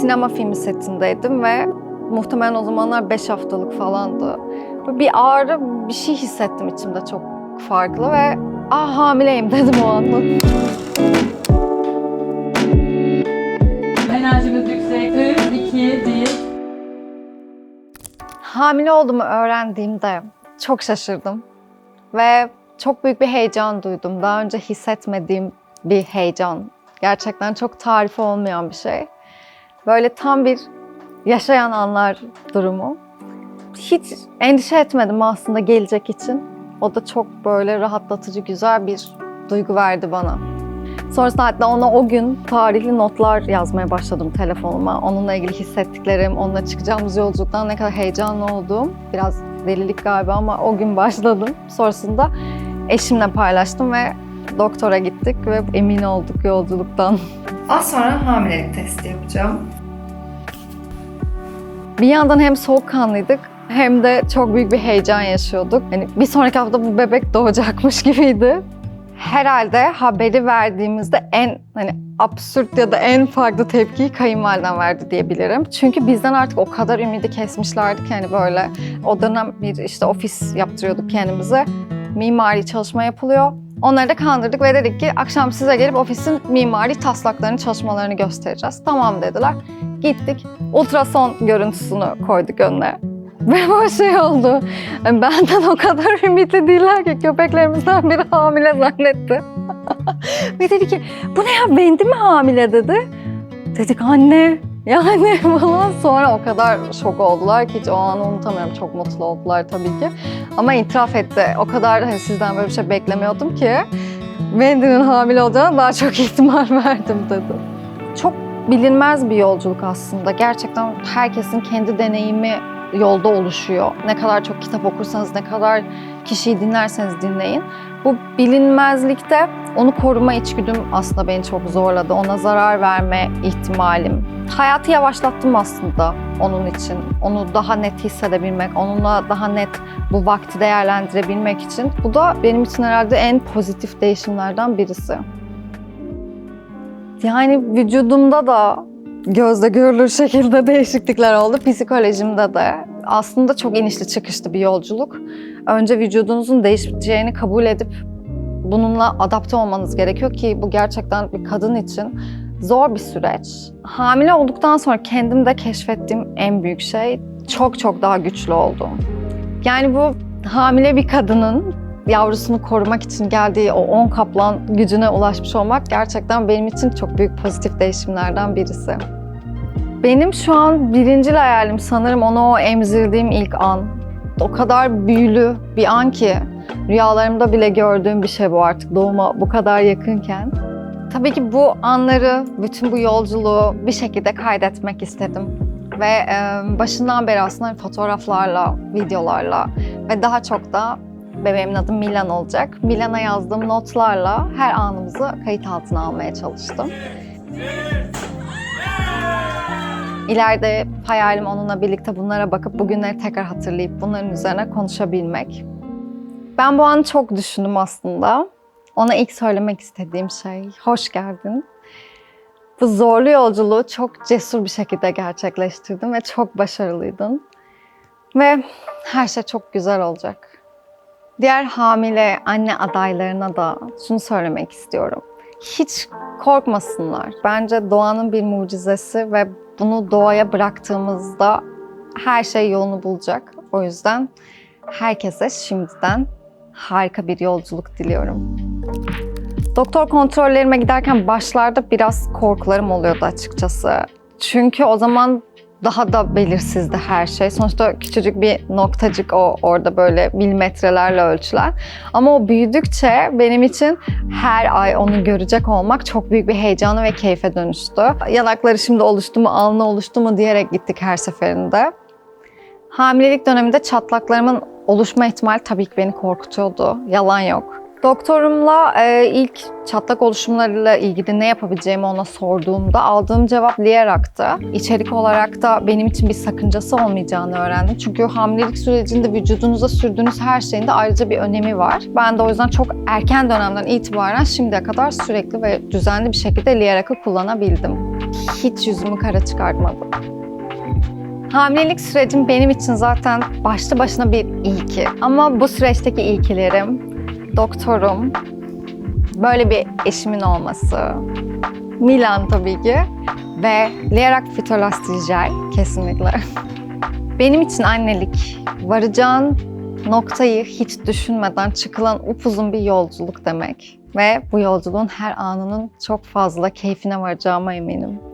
sinema filmi setindeydim ve muhtemelen o zamanlar 5 haftalık falandı. Böyle bir ağrı, bir şey hissettim içimde çok farklı ve ah hamileyim dedim o anda. Enerjimiz yüksek. 3, 2, 1. Hamile olduğumu öğrendiğimde çok şaşırdım ve çok büyük bir heyecan duydum. Daha önce hissetmediğim bir heyecan. Gerçekten çok tarifi olmayan bir şey. Böyle tam bir yaşayan anlar durumu. Hiç endişe etmedim aslında gelecek için. O da çok böyle rahatlatıcı, güzel bir duygu verdi bana. Sonrasında hatta ona o gün tarihli notlar yazmaya başladım telefonuma. Onunla ilgili hissettiklerim, onunla çıkacağımız yolculuktan ne kadar heyecanlı olduğum. Biraz delilik galiba ama o gün başladım. Sonrasında eşimle paylaştım ve doktora gittik ve emin olduk yolculuktan. Az sonra hamilelik testi yapacağım. Bir yandan hem soğukkanlıydık hem de çok büyük bir heyecan yaşıyorduk. Hani bir sonraki hafta bu bebek doğacakmış gibiydi. Herhalde haberi verdiğimizde en hani absürt ya da en farklı tepkiyi kayınvaliden verdi diyebilirim. Çünkü bizden artık o kadar ümidi kesmişlerdi ki hani böyle o dönem bir işte ofis yaptırıyorduk kendimize. Mimari çalışma yapılıyor. Onları da kandırdık ve dedik ki akşam size gelip ofisin mimari taslaklarını, çalışmalarını göstereceğiz. Tamam dediler. Gittik. Ultrason görüntüsünü koyduk önüne. Ve bu şey oldu. Yani Benden o kadar ümitli değiller ki köpeklerimizden biri hamile zannetti. Ve dedi ki bu ne ya Vendi mi hamile dedi. Dedik anne yani falan sonra o kadar şok oldular ki hiç o anı unutamıyorum. Çok mutlu oldular tabii ki. Ama itiraf etti. O kadar hani sizden böyle bir şey beklemiyordum ki. Wendy'nin hamile olacağına daha çok ihtimal verdim dedi. Çok bilinmez bir yolculuk aslında. Gerçekten herkesin kendi deneyimi yolda oluşuyor. Ne kadar çok kitap okursanız, ne kadar kişiyi dinlerseniz dinleyin. Bu bilinmezlikte onu koruma içgüdüm aslında beni çok zorladı. Ona zarar verme ihtimalim. Hayatı yavaşlattım aslında onun için. Onu daha net hissedebilmek, onunla daha net bu vakti değerlendirebilmek için. Bu da benim için herhalde en pozitif değişimlerden birisi. Yani vücudumda da gözle görülür şekilde değişiklikler oldu. Psikolojimde de. Aslında çok inişli çıkışlı bir yolculuk. Önce vücudunuzun değişeceğini kabul edip bununla adapte olmanız gerekiyor ki bu gerçekten bir kadın için zor bir süreç. Hamile olduktan sonra kendimde keşfettiğim en büyük şey çok çok daha güçlü oldum. Yani bu hamile bir kadının yavrusunu korumak için geldiği o 10 kaplan gücüne ulaşmış olmak gerçekten benim için çok büyük pozitif değişimlerden birisi. Benim şu an birincil hayalim sanırım onu o emzirdiğim ilk an. O kadar büyülü bir an ki rüyalarımda bile gördüğüm bir şey bu artık doğuma bu kadar yakınken. Tabii ki bu anları, bütün bu yolculuğu bir şekilde kaydetmek istedim. Ve başından beri aslında fotoğraflarla, videolarla ve daha çok da bebeğimin adı Milan olacak. Milan'a yazdığım notlarla her anımızı kayıt altına almaya çalıştım. İleride hayalim onunla birlikte bunlara bakıp bugünleri tekrar hatırlayıp bunların üzerine konuşabilmek. Ben bu anı çok düşündüm aslında. Ona ilk söylemek istediğim şey, hoş geldin. Bu zorlu yolculuğu çok cesur bir şekilde gerçekleştirdin ve çok başarılıydın. Ve her şey çok güzel olacak. Diğer hamile anne adaylarına da şunu söylemek istiyorum. Hiç korkmasınlar. Bence doğanın bir mucizesi ve bunu doğaya bıraktığımızda her şey yolunu bulacak. O yüzden herkese şimdiden harika bir yolculuk diliyorum. Doktor kontrollerime giderken başlarda biraz korkularım oluyordu açıkçası. Çünkü o zaman daha da belirsizdi her şey. Sonuçta küçücük bir noktacık o orada böyle milimetrelerle ölçülen. Ama o büyüdükçe benim için her ay onu görecek olmak çok büyük bir heyecanı ve keyfe dönüştü. Yanakları şimdi oluştu mu, alnı oluştu mu diyerek gittik her seferinde. Hamilelik döneminde çatlaklarımın oluşma ihtimali tabii ki beni korkutuyordu. Yalan yok. Doktorumla e, ilk çatlak oluşumlarıyla ilgili ne yapabileceğimi ona sorduğumda aldığım cevap Lieraktı. İçerik olarak da benim için bir sakıncası olmayacağını öğrendim. Çünkü hamilelik sürecinde vücudunuza sürdüğünüz her şeyin de ayrıca bir önemi var. Ben de o yüzden çok erken dönemden itibaren şimdiye kadar sürekli ve düzenli bir şekilde Lierak'ı kullanabildim. hiç yüzümü kara çıkartmadım. Hamilelik sürecim benim için zaten başlı başına bir ilki. Ama bu süreçteki ilkilerim, doktorum, böyle bir eşimin olması, Milan tabii ki ve Lierac Fitolastil Jel kesinlikle. Benim için annelik varacağın noktayı hiç düşünmeden çıkılan upuzun bir yolculuk demek. Ve bu yolculuğun her anının çok fazla keyfine varacağıma eminim.